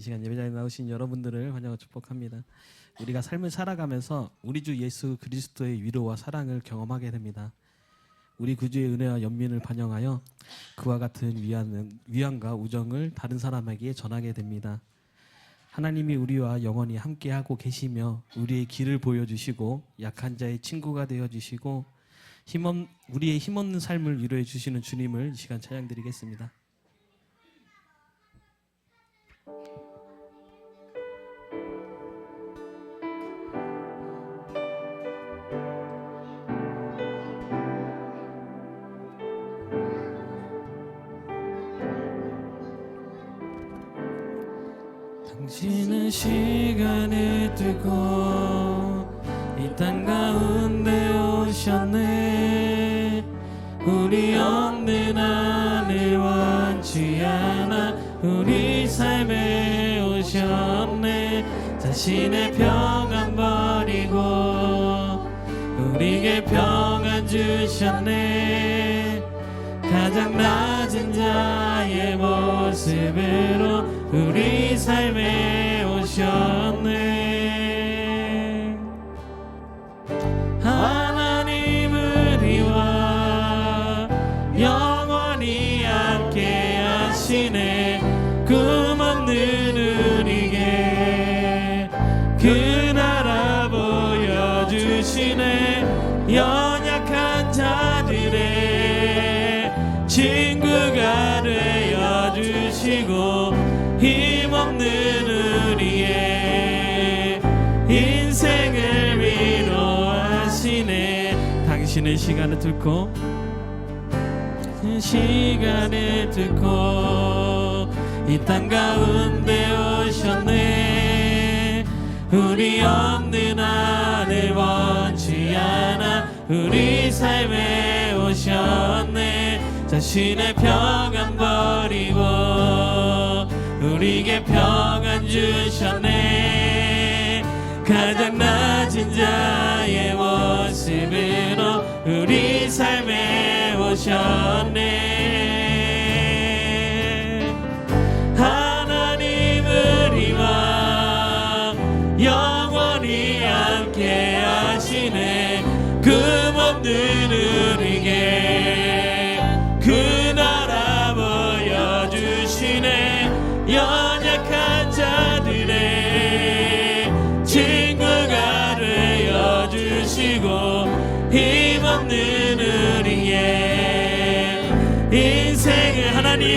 이 시간 예배자에 나오신 여러분들을 환영하고 축복합니다. 우리가 삶을 살아가면서 우리 주 예수 그리스도의 위로와 사랑을 경험하게 됩니다. 우리 구주의 은혜와 연민을 반영하여 그와 같은 위안, 위안과 우정을 다른 사람에게 전하게 됩니다. 하나님이 우리와 영원히 함께하고 계시며 우리의 길을 보여주시고 약한 자의 친구가 되어주시고 힘없, 우리의 힘없는 삶을 위로해 주시는 주님을 이 시간 찬양드리겠습니다. 시간을 두고 이 땅 가운데 오셨네. 우리 없는 안을 원치 않아 우리 삶에 오셨네. 자신의 평안 버리고 우리에게 평안 주셨네. 가장 낮은 자의 모습으로 우리 삶에 오 당신의 시간을 뚫고 시간을 뚫고 이 땅 가운데 오셨네. 우리 없는 안을 원치 않아 우리 삶에 오셨네. 자신의 평안 버리고 우리에게 평안 주셨네 가장 낮은 자의 모습으로 우리 삶에 오셨네. 하나님 우리와 영원히 함께 하시네. 금없는 우리에게 그 나라 보여주시네. 연약한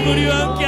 우리와 함께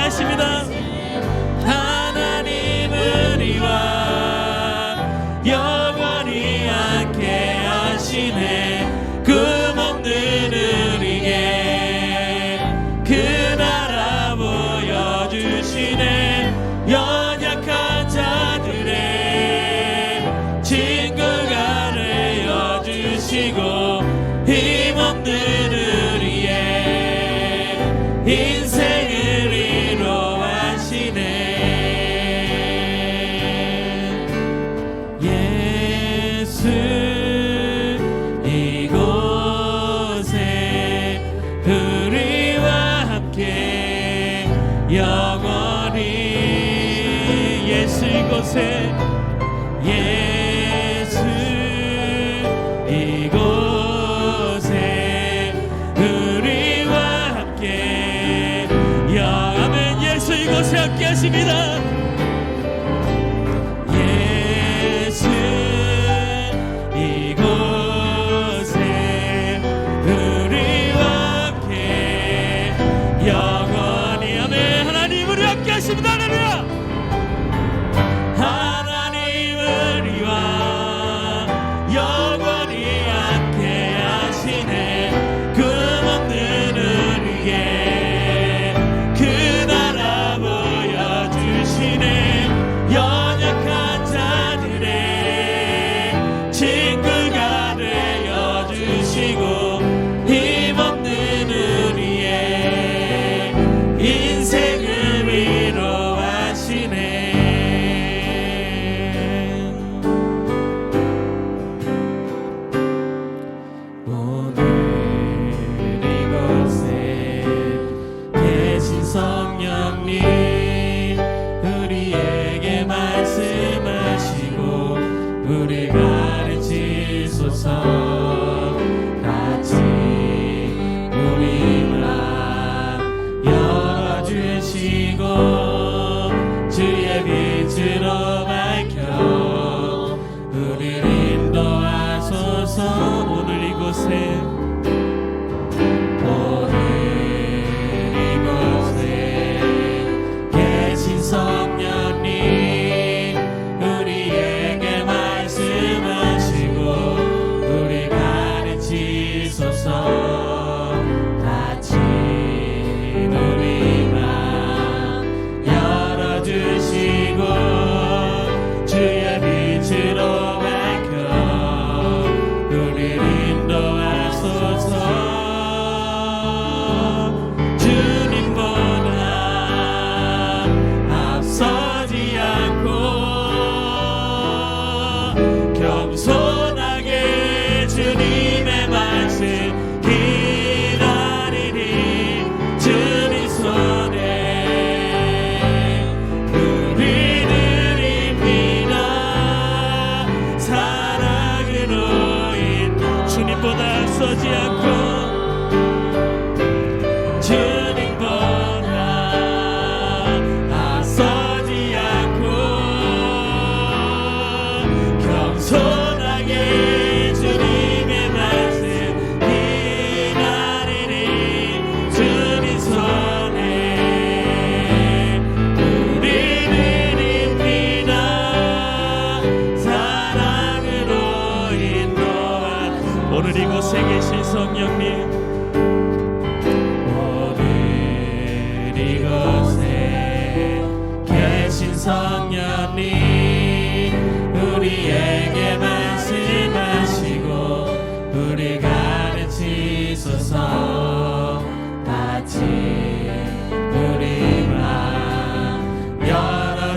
사랑의 너인 주님보다 서지 않고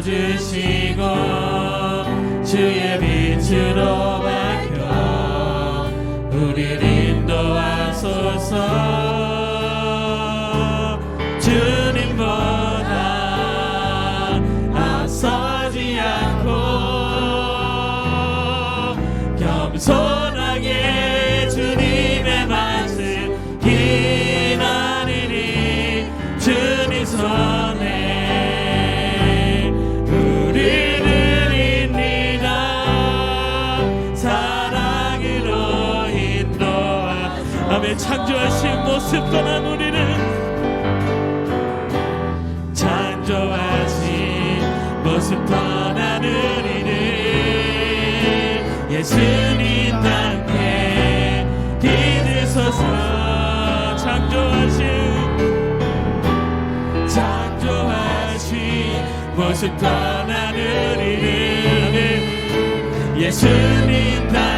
주시고 주의 빛으로 밝혀 우리를 인도하소서. 떠난 우리는 창조하신 모습 떠나는 이는 예수님 함께 믿으소서 창조하신 창조하신 모습 떠나는 이는 예수님 함께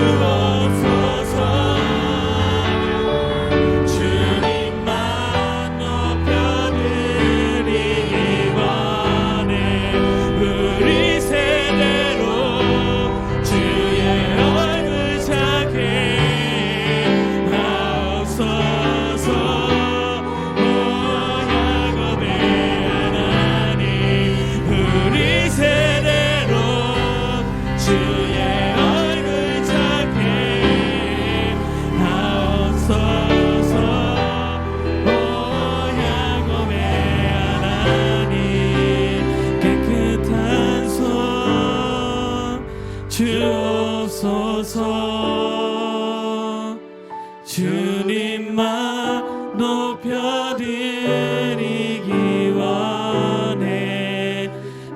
마음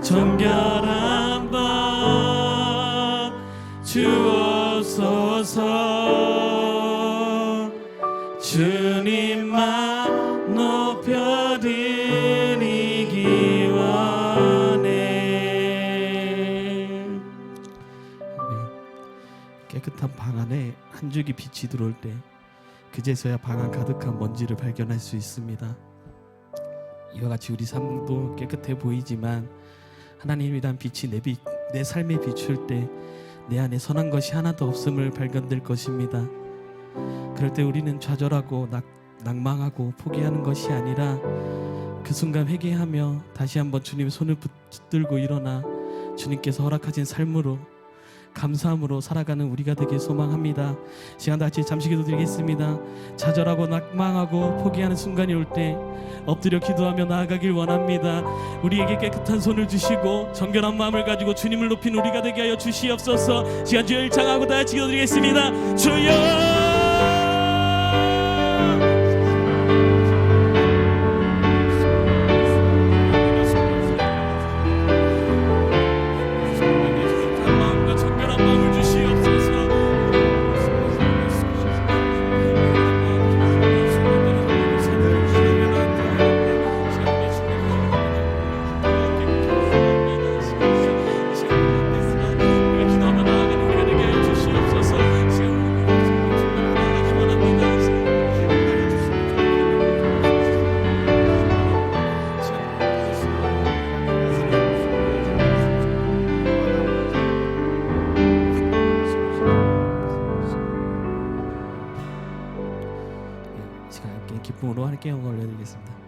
정결한 방 주옵소서 주님만 높여드리기 원해 깨끗한 방 안에 한 줄기 빛이 들어올 때 그제서야 방 안 가득한 먼지를 발견할 수 있습니다. 이와 같이 우리 삶도 깨끗해 보이지만 하나님이란 빛이 내, 빛, 내 삶에 비출 때 내 안에 선한 것이 하나도 없음을 발견될 것입니다. 그럴 때 우리는 좌절하고 낙, 낭망하고 포기하는 것이 아니라 그 순간 회개하며 다시 한번 주님의 손을 붙들고 일어나 주님께서 허락하신 삶으로 감사함으로 살아가는 우리가 되길 소망합니다. 시간 다 같이 잠시 기도 드리겠습니다. 좌절하고 낙망하고 포기하는 순간이 올 때 엎드려 기도하며 나아가길 원합니다. 우리에게 깨끗한 손을 주시고 정결한 마음을 가지고 주님을 높인 우리가 되게 하여 주시옵소서. 시간 주여 일창하고 다 같이 기도 드리겠습니다. 주여. 하나님께 영광 올려드리겠습니다.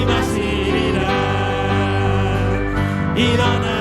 임하시리라. 일어나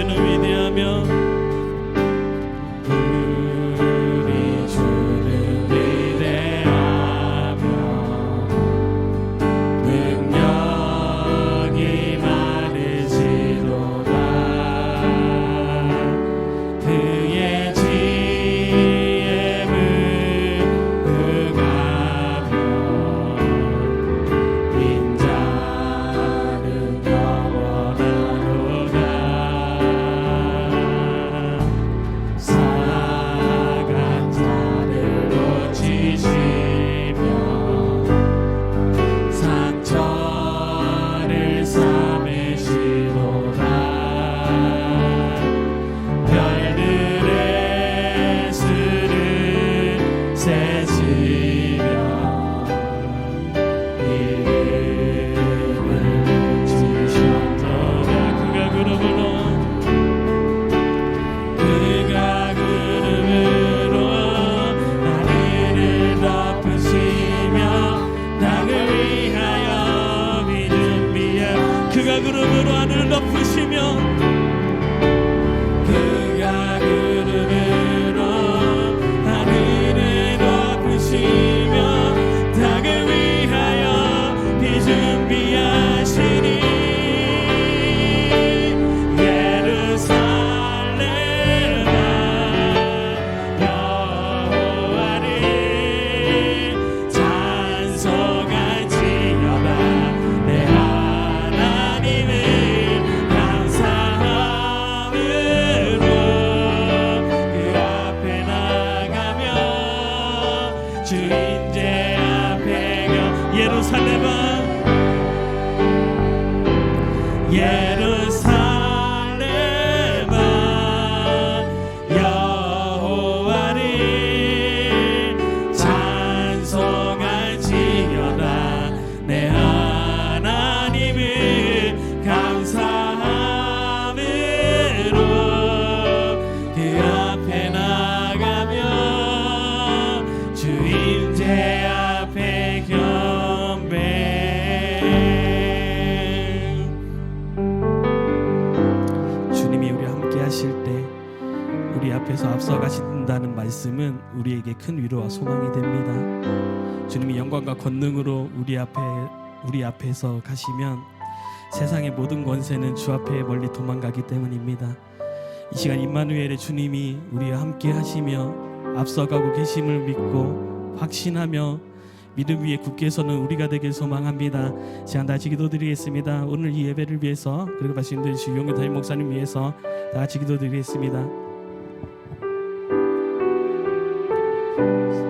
주시는 위대하며 Сія. 소망이 됩니다. 주님이 영광과 권능으로 우리 앞에 우리 앞에서 가시면 세상의 모든 권세는 주 앞에 멀리 도망가기 때문입니다. 이 시간 임마누엘의 주님이 우리와 함께 하시며 앞서가고 계심을 믿고 확신하며 믿음 위에 굳게 서는 우리가 되길 소망합니다. 시간 다시 기도드리겠습니다. 오늘 이 예배를 위해서 그리고 말씀드린 주 용의 담임 목사님 위해서 다 같이 기도드리겠습니다. Christ.